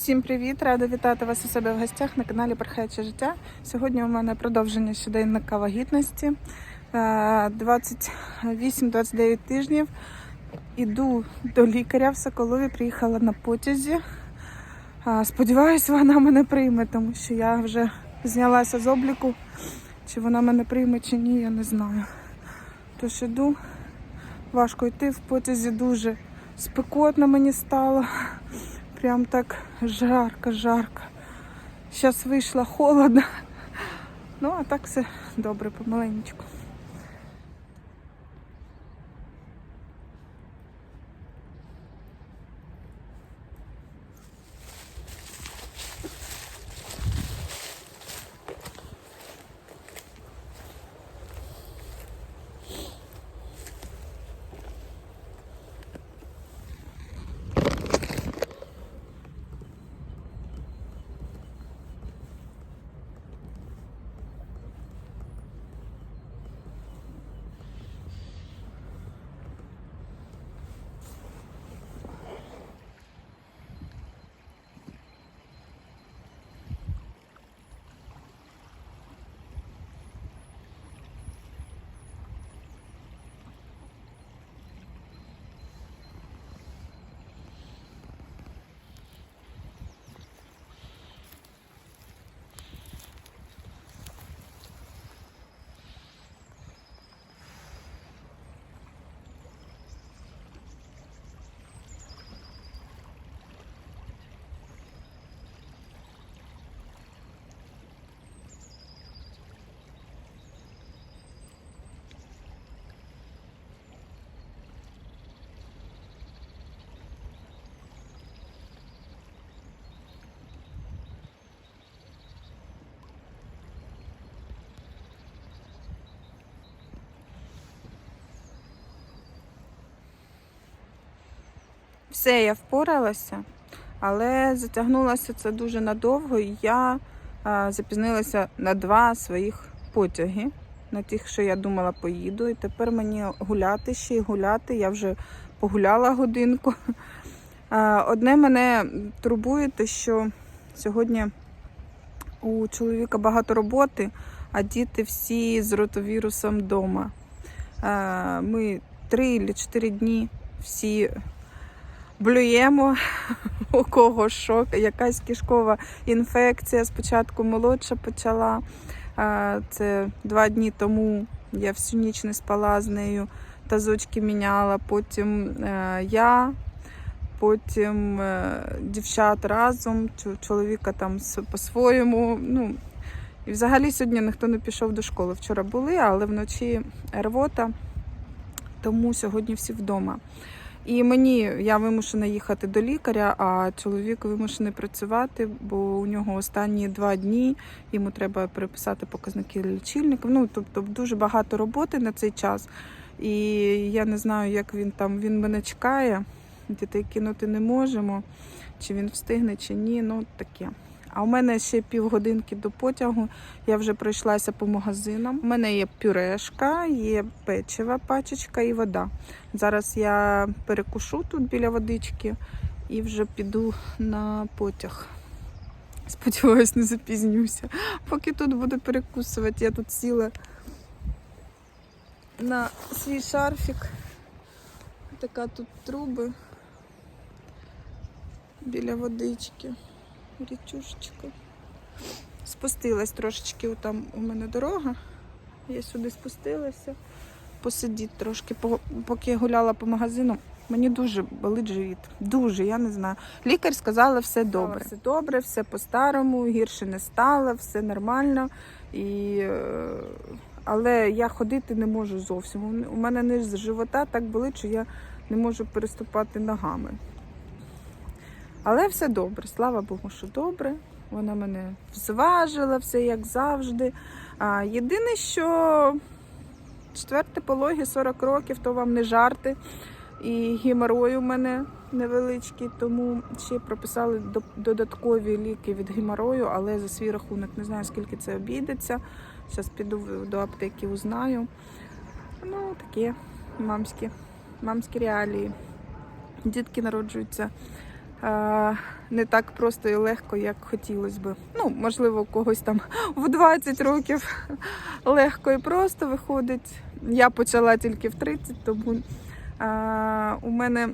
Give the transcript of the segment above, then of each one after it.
Всім привіт! Рада вітати вас у себе в гостях на каналі Перхаюче життя. Сьогодні у мене продовження щоденника вагітності. Е, 28-29 тижнів. Іду до лікаря в Соколові, приїхала на потязі. Е, Сподіваюсь, вона мене прийме, тому що я вже знялася з обліку. Чи вона мене прийме, чи ні, я не знаю. Тож іду, важко йти в потязі дуже спекотно мені стало. Прям так жарко, жарко. Зараз вийшла холодно. Ну, а так все добре, помаленечку. Все, я впоралася, але затягнулося це дуже надовго, і я а, запізнилася на два своїх потяги, на тих, що я думала, поїду. І тепер мені гуляти ще й гуляти. Я вже погуляла годинку. А, одне мене турбує, те, що сьогодні у чоловіка багато роботи, а діти всі з ротовірусом вдома. Ми три чи чотири дні всі блюємо, у кого шок, якась кишкова інфекція. Спочатку молодша почала. Це два дні тому я всю ніч не спала з нею, тазочки міняла, потім е, я, потім е, дівчат разом, чоловіка там по-своєму. Ну, і взагалі сьогодні ніхто не пішов до школи. Вчора були, але вночі рвота, тому сьогодні всі вдома. І мені я вимушена їхати до лікаря, а чоловік вимушений працювати, бо у нього останні два дні йому треба переписати показники лічильника. Ну тобто дуже багато роботи на цей час. І я не знаю, як він там він мене чекає. Дітей кинути не можемо, чи він встигне, чи ні. Ну таке. А у мене ще півгодинки до потягу. Я вже пройшлася по магазинам. У мене є пюрешка, є печива, пачечка і вода. Зараз я перекушу тут біля водички і вже піду на потяг. Сподіваюсь, не запізнюся. Поки тут буду перекусувати, я тут сіла на свій шарфік. Така тут труби біля водички. Річушечка. Спустилась трошечки, там у мене дорога. Я сюди спустилася, посидіти трошки, по- поки я гуляла по магазину. Мені дуже болить живіт. Дуже, я не знаю. Лікар сказала, все добре. Все добре, все по-старому, гірше не стало, все нормально. І, е, але я ходити не можу зовсім. У мене низ живота так болить, що я не можу переступати ногами. Але все добре, слава Богу, що добре. Вона мене зважила, все як завжди. А, єдине, що четверте пологі 40 років, то вам не жарти. І геморой у мене невеличкий, тому ще прописали додаткові ліки від геморою, але за свій рахунок не знаю, скільки це обійдеться. Зараз піду до аптеки, узнаю. Ну, такі мамські, мамські реалії. Дітки народжуються не так просто і легко, як хотілося би. Ну, можливо, когось там в 20 років легко і просто виходить. Я почала тільки в 30, тому у мене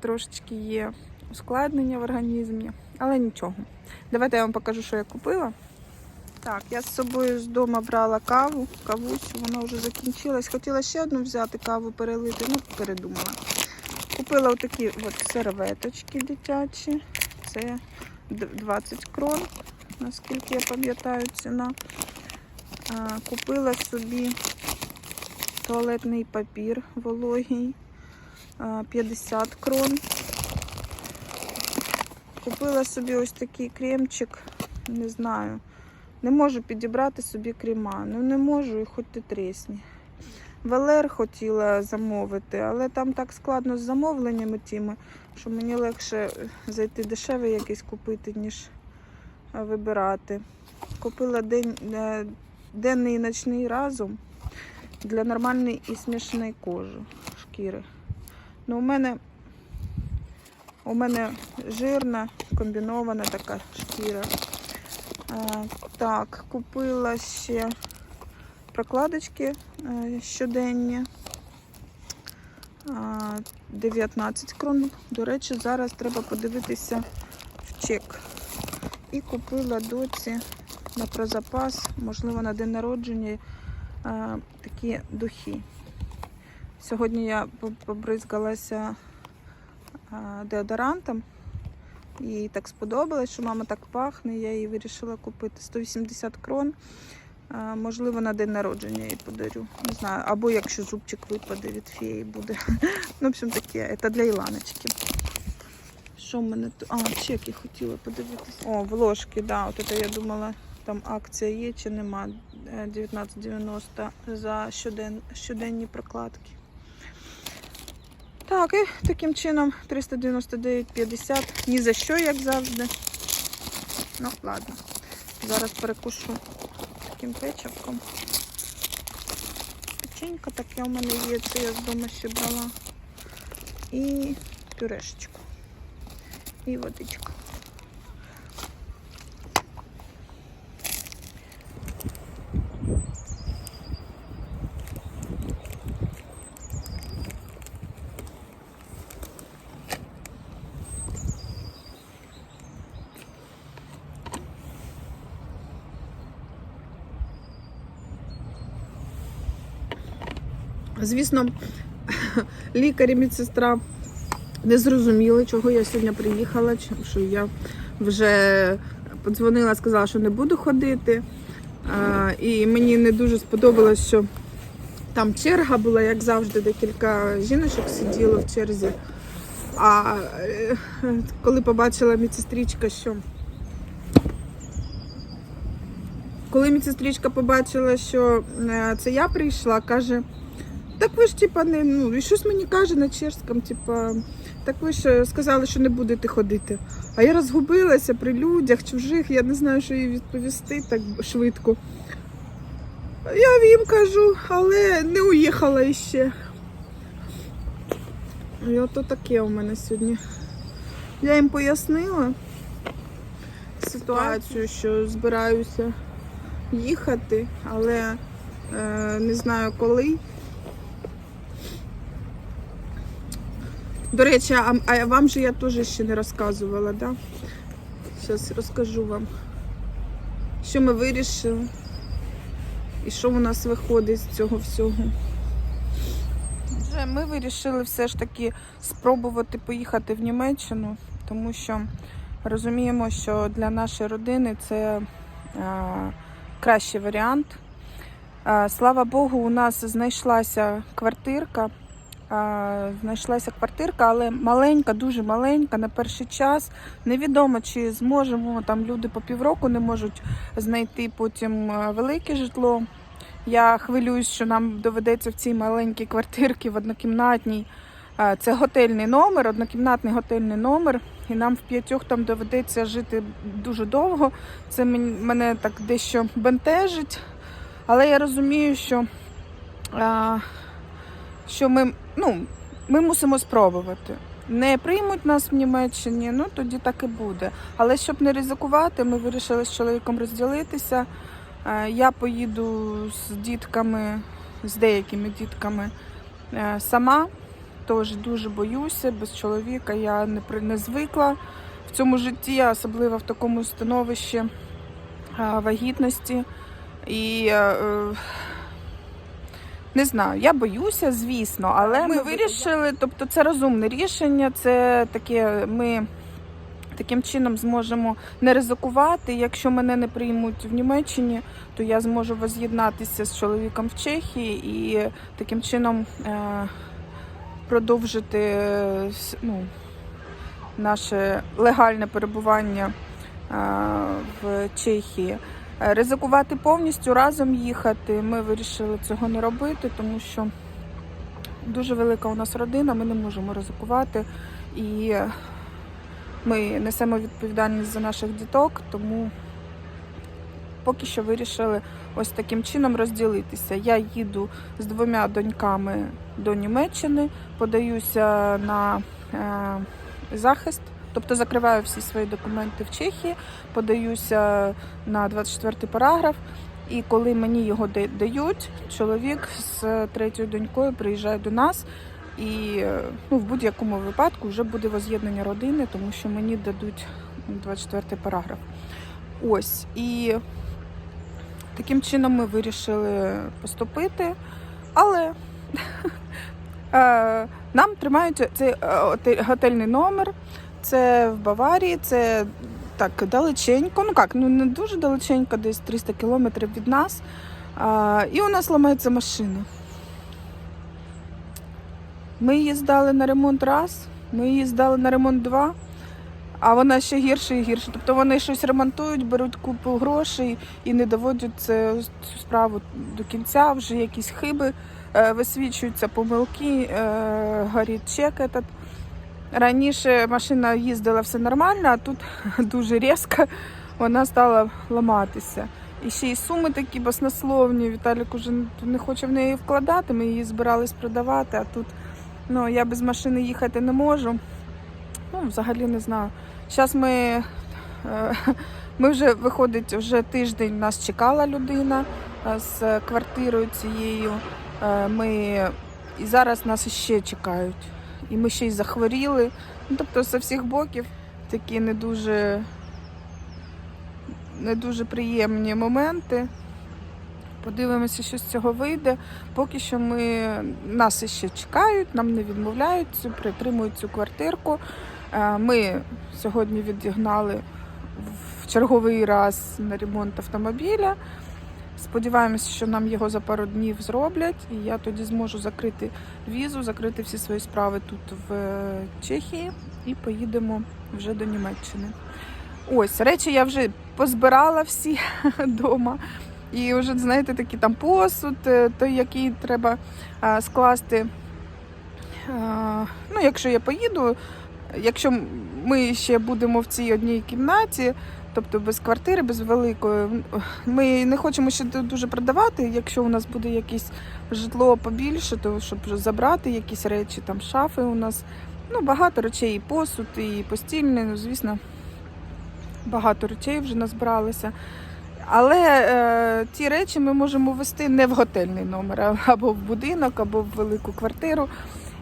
трошечки є ускладнення в організмі, але нічого. Давайте я вам покажу, що я купила. Так, я з собою з дому брала каву, кавусю, вона вже закінчилась. Хотіла ще одну взяти каву перелити, ну передумала. Купила отакі от серветочки дитячі. Це 20 крон, наскільки я пам'ятаю, ціна. Купила собі туалетний папір вологий 50 крон. Купила собі ось такий кремчик, не знаю. Не можу підібрати собі крема. Ну не можу і хоч ти трісні. Велер хотіла замовити, але там так складно з замовленнями тими, що мені легше зайти дешевий якийсь купити, ніж е, вибирати. Купила день, е, денний і ночний разом для нормальної і смішної кожи шкіри. Ну, у мене у мене жирна, комбінована така шкіра. А, так, купила ще прокладочки е, щоденні. 19 крон. До речі, зараз треба подивитися в чек. І купила доці на прозапас, можливо, на день народження такі духи. Сьогодні я по- побризгалася деодорантом. Їй так сподобалось, що мама так пахне. Я їй вирішила купити 180 крон. Можливо, на день народження їй подарю. Не знаю. Або якщо зубчик випаде від феї буде. Ну, в общем, таке. Це для Іланочки. Що в мене тут? А, чеки хотіла подивитися. О, вложки, да. От це я думала, там акція є чи нема. Е, 19,90 за щоден... щоденні прокладки. Так, і таким чином 399,50. Ні за що, як завжди. Ну, ладно. Зараз перекушу таким печивком. Печенька таке у мене є, це я з дому ще брала. І пюрешечку. І водичка. Звісно, лікар і медсестра не зрозуміли, чого я сьогодні приїхала, що я вже подзвонила, сказала, що не буду ходити. І мені не дуже сподобалось, що там черга була, як завжди, декілька жіночок сиділо в черзі. А е, коли побачила медсестричка, що коли медсестричка побачила, що е, це я прийшла, каже, так ви ж типа не ну і щось мені каже на чешському, типа, так ви ж е, сказали, що не будете ходити. А я розгубилася при людях, чужих, я не знаю, що їй відповісти так швидко. Я їм кажу, але не уїхала іще. І ото таке у мене сьогодні. Я їм пояснила ситуацію, що збираюся їхати, але е, не знаю коли. До речі, а, а вам же я теж ще не розказувала, да? Зараз розкажу вам, що ми вирішили і що у нас виходить з цього всього. Ми вирішили все ж таки спробувати поїхати в Німеччину, тому що розуміємо, що для нашої родини це е, кращий варіант. Е, слава Богу, у нас знайшлася квартирка. Знайшлася квартирка, але маленька, дуже маленька на перший час. Невідомо, чи зможемо. Там люди по півроку не можуть знайти потім велике житло. Я хвилююсь, що нам доведеться в цій маленькій квартирці в однокімнатній. Це готельний номер, однокімнатний готельний номер, і нам в п'ятьох там доведеться жити дуже довго. Це мене так дещо бентежить. Але я розумію, що, що ми, ну, ми мусимо спробувати. не приймуть нас в Німеччині, ну тоді так і буде. Але щоб не ризикувати, ми вирішили з чоловіком розділитися. Е, Я поїду з дітками, з деякими дітками е, сама. Тож дуже боюся, без чоловіка я не, не звикла в цьому житті, особливо в такому становищі е, вагітності. І не знаю, я боюся, звісно, але ми вирішили, тобто це розумне рішення, це таке, ми таким чином зможемо не ризикувати. Якщо мене не приймуть в Німеччині, то я зможу воз'єднатися з чоловіком в Чехії і таким чином е, продовжити ну, наше легальне перебування е, в Чехії. Е, Ризикувати повністю разом їхати. Ми вирішили цього не робити, тому що дуже велика у нас родина, ми не можемо ризикувати. І ми несемо відповідальність за наших діток, тому поки що вирішили ось таким чином розділитися. Я їду з двома доньками до Німеччини, подаюся на е, захист, тобто закриваю всі свої документи в Чехії, подаюся на 24 параграф. І коли мені його дають, чоловік з третьою донькою приїжджає до нас. І е, ну, в будь-якому випадку вже буде воз'єднання родини, тому що мені дадуть 24 параграф. Ось. І таким чином ми вирішили поступити. Але е, нам тримають цей е, готельний номер. Це в Баварії, це так далеченько. Ну як, ну не дуже далеченько, десь 300 кілометрів від нас. А, і у нас ламається машина. Ми її здали на ремонт раз, ми її здали на ремонт два, а вона ще гірше і гірше. Тобто вони щось ремонтують, беруть купу грошей і не доводять цю справу до кінця, вже якісь хиби е, висвічуються, помилки, е, горить чек. Этот. Раніше машина їздила все нормально, а тут дуже різко вона стала ламатися. І ще й суми такі баснословні. Віталік уже не хоче в неї вкладати. Ми її збирались продавати, а тут ну, я без машини їхати не можу. Ну, взагалі не знаю. Зараз ми, е, ми вже виходить, вже тиждень нас чекала людина е, з квартирою цією. Е, Ми і зараз нас ще чекають. І ми ще й захворіли. Ну, тобто, з всіх боків такі не дуже, не дуже приємні моменти. Подивимося, що з цього вийде. Поки що ми нас ще чекають, нам не відмовляють, притримують цю квартирку. Е, Ми сьогодні відігнали в черговий раз на ремонт автомобіля. Сподіваємося, що нам його за пару днів зроблять, і я тоді зможу закрити візу, закрити всі свої справи тут в е, Чехії і поїдемо вже до Німеччини. Ось речі я вже позбирала всі вдома. І вже, знаєте, такий там посуд, е, той, який треба а, скласти. Ну, якщо я поїду, якщо ми ще будемо в цій одній кімнаті, тобто без квартири, без великої, ми не хочемо ще дуже продавати. Якщо у нас буде якесь житло побільше, то щоб забрати якісь речі, там шафи у нас. Ну, багато речей, і посуд, і постільне, ну, звісно, багато речей вже назбиралося. Але е, ті речі ми можемо вести не в готельний номер, або в будинок, або в велику квартиру.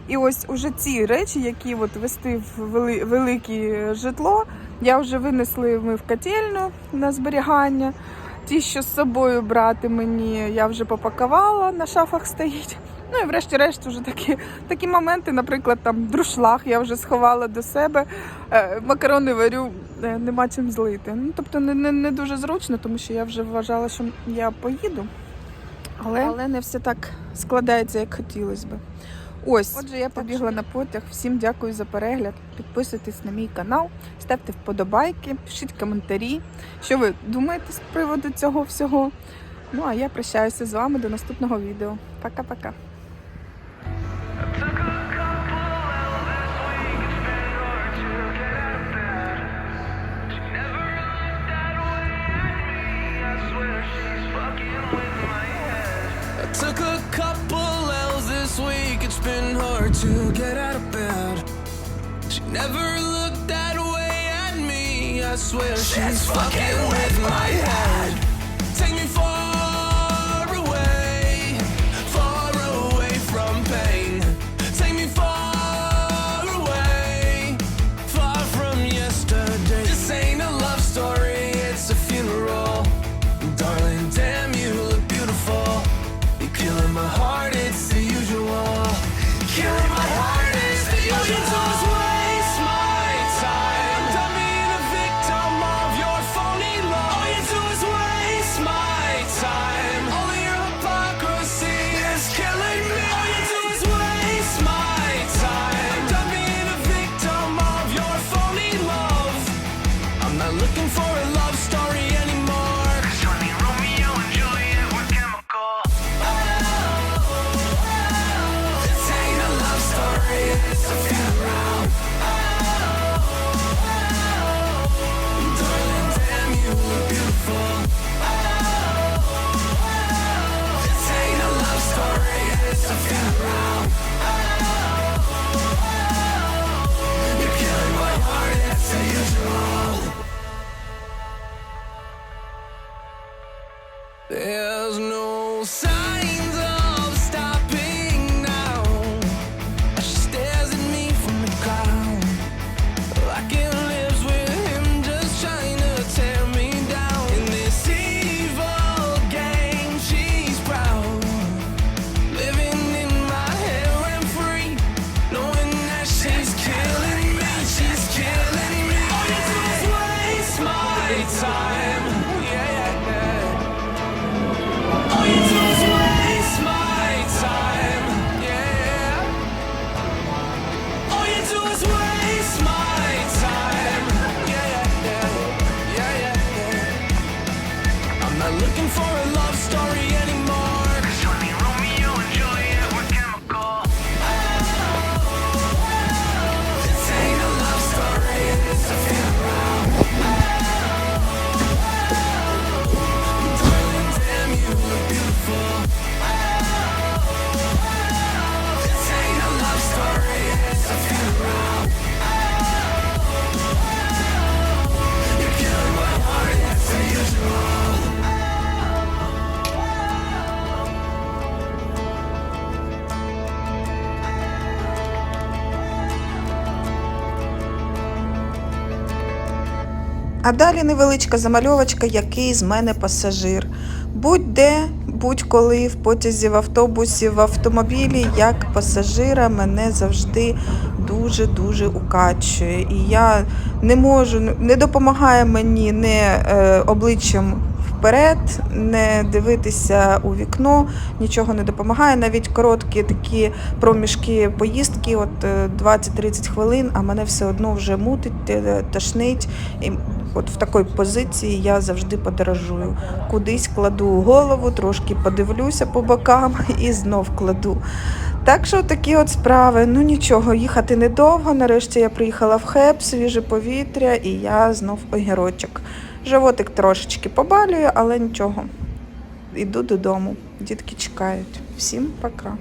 І ось уже ці речі, які от вести в вели, велике житло, я вже винесли ми в котельню на зберігання. Ті, що з собою брати мені, я вже попакувала, на шафах стоїть. Ну і врешті-решт вже такі, такі моменти, наприклад, там друшлаг я вже сховала до себе. Е, макарони варю, е, нема чим злити. Ну, тобто не, не, не дуже зручно, тому що я вже вважала, що я поїду. Але, Але не все так складається, як хотілося би. Ось, отже, я побігла на потяг. Всім дякую за перегляд. Підписуйтесь на мій канал, ставте вподобайки, пишіть коментарі, що ви думаєте з приводу цього всього. Ну а я прощаюся з вами до наступного відео. Пока-пока. I'm not looking for a love story. А далі невеличка замальовочка, який з мене пасажир. Будь-де, будь-коли в потязі, в автобусі, в автомобілі, як пасажира, мене завжди дуже-дуже укачує. І я не можу, не допомагає мені не е, обличчям вперед, не дивитися у вікно, нічого не допомагає. Навіть короткі такі проміжки поїздки, от е, 20-30 хвилин, а мене все одно вже мутить, тошнить. І От в такій позиції я завжди подорожую. Кудись кладу голову, трошки подивлюся по бокам і знов кладу. Так що такі от справи. Ну нічого, їхати недовго. Нарешті я приїхала в хеп, свіже повітря, і я знов огірочок. Животик трошечки побалює, але нічого. Іду додому. Дітки чекають. Всім пока.